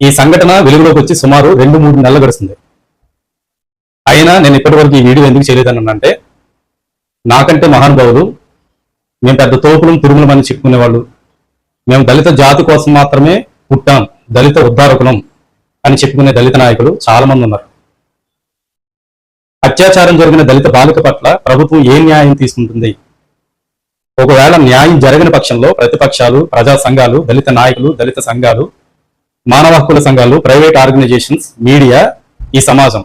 ఈ సంఘటన వెలుగులోకి వచ్చి సుమారు రెండు మూడు నెలలు గడుస్తుంది. అయినా నేను ఇప్పటివరకు ఈ వీడియో ఎందుకు చేయలేదని అంటే నాకంటే మహానుభావులు మేము పెద్ద తోపులం తిరుమలం అని చెప్పుకునేవాళ్ళు మేము దళిత జాతి కోసం మాత్రమే పుట్టాం దళిత ఉద్ధారకులం అని చెప్పుకునే దళిత నాయకులు చాలా మంది ఉన్నారు. అత్యాచారం జరిగిన దళిత బాలిక పట్ల ప్రభుత్వం ఏ న్యాయం తీసుకుంటుంది? ఒకవేళ న్యాయం జరగని పక్షంలో ప్రతిపక్షాలు ప్రజా సంఘాలు దళిత నాయకులు దళిత సంఘాలు మానవ హక్కుల సంఘాలు ప్రైవేట్ ఆర్గనైజేషన్స్ మీడియా ఈ సమాజం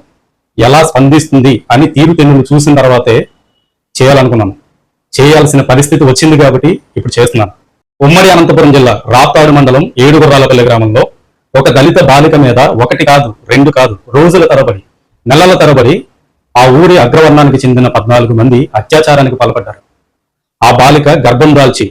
ఎలా స్పందిస్తుంది అని తీరుతెన్నులు చూసిన తర్వాతే చేయాలనుకున్నాను చేయాల్సిన పరిస్థితి వచ్చింది కాబట్టి ఇప్పుడు చేస్తున్నాను ఉమ్మడి అనంతపురం జిల్లా రాప్తాడు మండలం ఏడుగుర్రాలపల్లి గ్రామంలో ఒక దళిత బాలిక మీద ఒకటి కాదు రెండు కాదు రోజుల తరబడి నెలల తరబడి ఆ ఊరి అగ్రవర్ణానికి చెందిన పద్నాలుగు మంది అత్యాచారానికి పాల్పడ్డారు. ఆ బాలిక గర్భం దాల్చి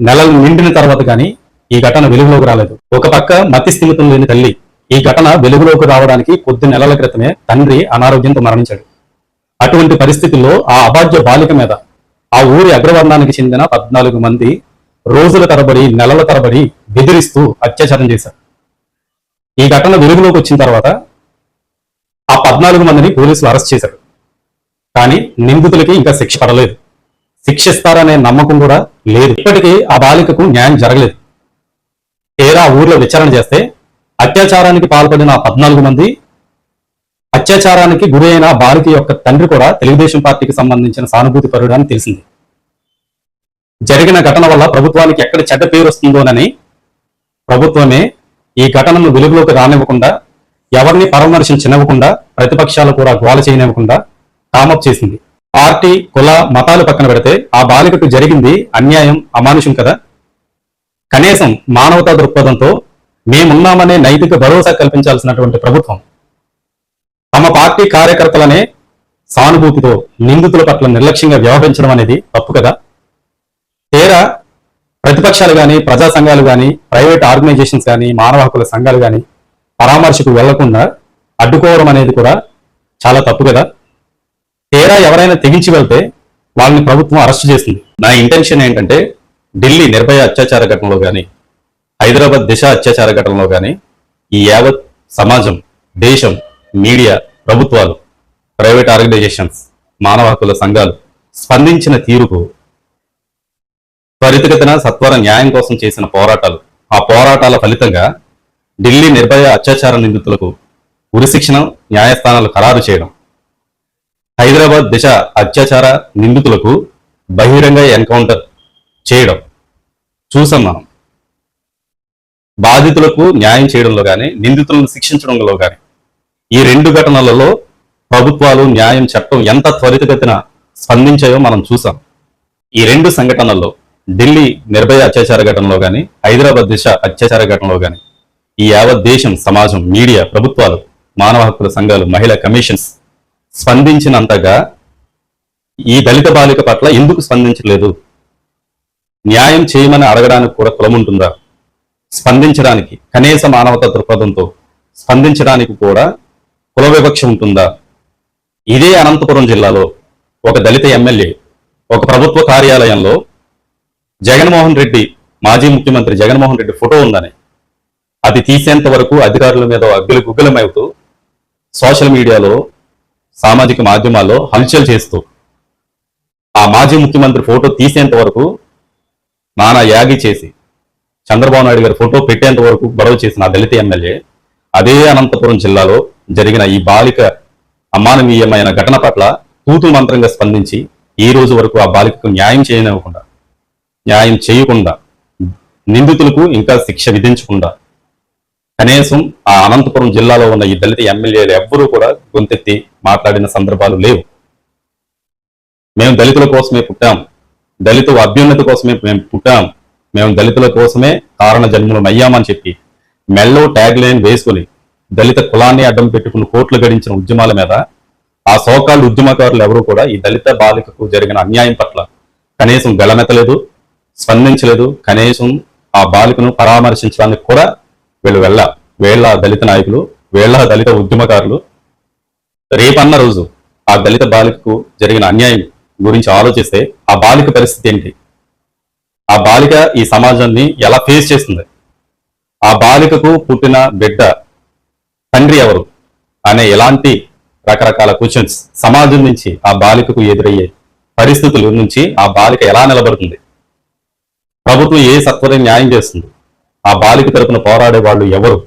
నెలలు నిండిన తర్వాత కానీ ఈ ఘటన వెలుగులోకి రాలేదు. ఒక పక్క మతి స్థిమితం లేని తల్లి ఈ ఘటన వెలుగులోకి రావడానికి కొద్ది నెలల క్రితమే తండ్రి అనారోగ్యంతో మరణించాడు. అటువంటి పరిస్థితుల్లో ఆ అబాధ్య బాలిక మీద ఆ ఊరి అగ్రవర్ణానికి చెందిన పద్నాలుగు మంది రోజుల తరబడి నెలల తరబడి బెదిరిస్తూ అత్యాచారం చేశారు. ఈ ఘటన వెలుగులోకి వచ్చిన తర్వాత ఆ పద్నాలుగు మందిని పోలీసులు అరెస్ట్ చేశారు. కానీ నిందితులకి ఇంకా శిక్ష పడలేదు. శిక్షిస్తారనే నమ్మకం కూడా లేదు. ఇప్పటికీ ఆ బాలికకు న్యాయం జరగలేదు. ఏరా ఊర్లో విచారణ చేస్తే అత్యాచారానికి పాల్పడిన పద్నాలుగు మంది అత్యాచారానికి గురైన బాలిక యొక్క తండ్రి కూడా తెలుగుదేశం పార్టీకి సంబంధించిన సానుభూతి పరుడని తెలిసింది. జరిగిన ఘటన వల్ల ప్రభుత్వానికి ఎక్కడ చెడ్డ పేరు వస్తుందోనని ప్రభుత్వమే ఈ ఘటనను వెలుగులోకి రానివ్వకుండా ఎవరిని పరామర్శించనివ్వకుండా ప్రతిపక్షాలు కూడా గోల చేయనివ్వకుండా కామప్ చేసింది. పార్టీ కుల మతాలు పక్కన పెడితే ఆ బాలికకు జరిగింది అన్యాయం అమానుషం కదా. కనీసం మానవతా దృక్పథంతో మేమున్నామనే నైతిక భరోసా కల్పించాల్సినటువంటి ప్రభుత్వం తమ పార్టీ కార్యకర్తలనే సానుభూతితో నిందితుల పట్ల నిర్లక్ష్యంగా వ్యవహరించడం అనేది తప్పు కదా? తీరా ప్రతిపక్షాలు కానీ ప్రజా సంఘాలు కానీ ప్రైవేట్ ఆర్గనైజేషన్స్ కానీ మానవ హక్కుల సంఘాలు కానీ పరామర్శకు వెళ్ళకుండా అడ్డుకోవడం అనేది కూడా చాలా తప్పు కదా? తీరా ఎవరైనా తెగించి వెళ్తే వాళ్ళని ప్రభుత్వం అరెస్ట్ చేసింది నా ఇంటెన్షన్ ఏంటంటే ఢిల్లీ నిర్భయ అత్యాచార ఘటనలో కానీ హైదరాబాద్ దిశ అత్యాచార ఘటనలో కానీ ఈ యావత్ సమాజం దేశం మీడియా ప్రభుత్వాలు ప్రైవేట్ ఆర్గనైజేషన్స్ మానవ హక్కుల సంఘాలు స్పందించిన తీరుకు త్వరితగతిన సత్వర న్యాయం కోసం చేసిన పోరాటాలు. ఆ పోరాటాల ఫలితంగా ఢిల్లీ నిర్భయ అత్యాచార నిందితులకు ఉరిశిక్షణ న్యాయస్థానాలు ఖరారు చేయడం హైదరాబాద్ దిశ అత్యాచార నిందితులకు బహిరంగ ఎన్కౌంటర్ చేయడం. చూసాం మనం బాధితులకు న్యాయం చేయడంలో కానీ నిందితులను శిక్షించడంలో కానీ ఈ రెండు ఘటనలలో ప్రభుత్వాలు న్యాయం చట్టం ఎంత త్వరితగతిన స్పందించాయో మనం చూసాం. ఈ రెండు సంఘటనల్లో ఢిల్లీ నిర్భయ అత్యాచార ఘటనలో కానీ హైదరాబాద్ దిశ అత్యాచార ఘటనలో కానీ ఈ యావత్ దేశం సమాజం మీడియా ప్రభుత్వాలు మానవ హక్కుల సంఘాలు మహిళా కమిషన్స్ స్పందించినంతగా ఈ దళిత బాలిక పట్ల ఎందుకు స్పందించలేదు న్యాయం చేయమని అడగడానికి కూడా కులం ఉంటుందా స్పందించడానికి కనీస మానవతా దృక్పథంతో స్పందించడానికి కూడా కుల వివక్ష ఉంటుందా? ఇదే అనంతపురం జిల్లాలో ఒక దళిత ఎమ్మెల్యే ఒక ప్రభుత్వ కార్యాలయంలో జగన్మోహన్ రెడ్డి మాజీ ముఖ్యమంత్రి జగన్మోహన్ రెడ్డి ఫోటో ఉందని. అది తీసేంత వరకు అధికారుల మీద అగ్గులు గుగ్గులమవుతూ సోషల్ మీడియాలో సామాజిక మాధ్యమాల్లో హల్చల్ చేస్తూ ఆ మాజీ ముఖ్యమంత్రి ఫోటో తీసేంత వరకు నానా యాగి చేసి చంద్రబాబు నాయుడు గారి ఫోటో పెట్టేంత వరకు గొడవ చేసిన దళిత ఎమ్మెల్యే అదే అనంతపురం జిల్లాలో జరిగిన ఈ బాలిక అమానవీయమైన ఘటన పట్ల తూతు మంత్రంగా స్పందించి ఈ రోజు వరకు ఆ బాలికకు న్యాయం చేయనివ్వకుండా న్యాయం చేయకుండా నిందితులకు ఇంకా శిక్ష విధించకుండా కనీసం ఆ అనంతపురం జిల్లాలో ఉన్న ఈ దళిత ఎమ్మెల్యేలు ఎవ్వరూ కూడా గొంతెత్తి మాట్లాడిన సందర్భాలు లేవు. మేము దళితుల కోసమే పుట్టాము దళిత అభ్యున్నతి కోసమే మేము పుట్టాం. మేము దళితుల కోసమే కారణ జన్మలం అయ్యామని చెప్పి మెల్లో ట్యాగ్ లైన్ వేసుకుని దళిత కులాన్ని అడ్డం పెట్టుకుని కోట్లు గడించిన ఉద్యమాల మీద ఆ సోకాళ్ళు ఉద్యమకారులు ఎవరు కూడా ఈ దళిత బాలికకు జరిగిన అన్యాయం పట్ల కనీసం గళమెత్తలేదు స్పందించలేదు. కనీసం ఆ బాలికను పరామర్శించడానికి కూడా వీళ్ళు వెళ్ళ వీళ్ళ దళిత నాయకులు వీళ్ళ దళిత ఉద్యమకారులు. రేపన్న రోజు ఆ దళిత బాలికకు జరిగిన అన్యాయం గురించి ఆలోచిస్తే ఆ బాలిక పరిస్థితి ఏంటి? ఆ బాలిక ఈ సమాజాన్ని ఎలా ఫేస్ చేస్తుంది? ఆ బాలికకు పుట్టిన బిడ్డ తండ్రి ఎవరు? అనే ఎలాంటి రకరకాల క్వశ్చన్స్ సమాజం నుంచి ఆ బాలికకు ఎదురయ్యే పరిస్థితుల నుంచి ఆ బాలిక ఎలా నిలబడుతుంది? ప్రభుత్వం ఏ సత్వర న్యాయం చేస్తుంది? ఆ బాలిక తరపున పోరాడే వాళ్ళు ఎవరు?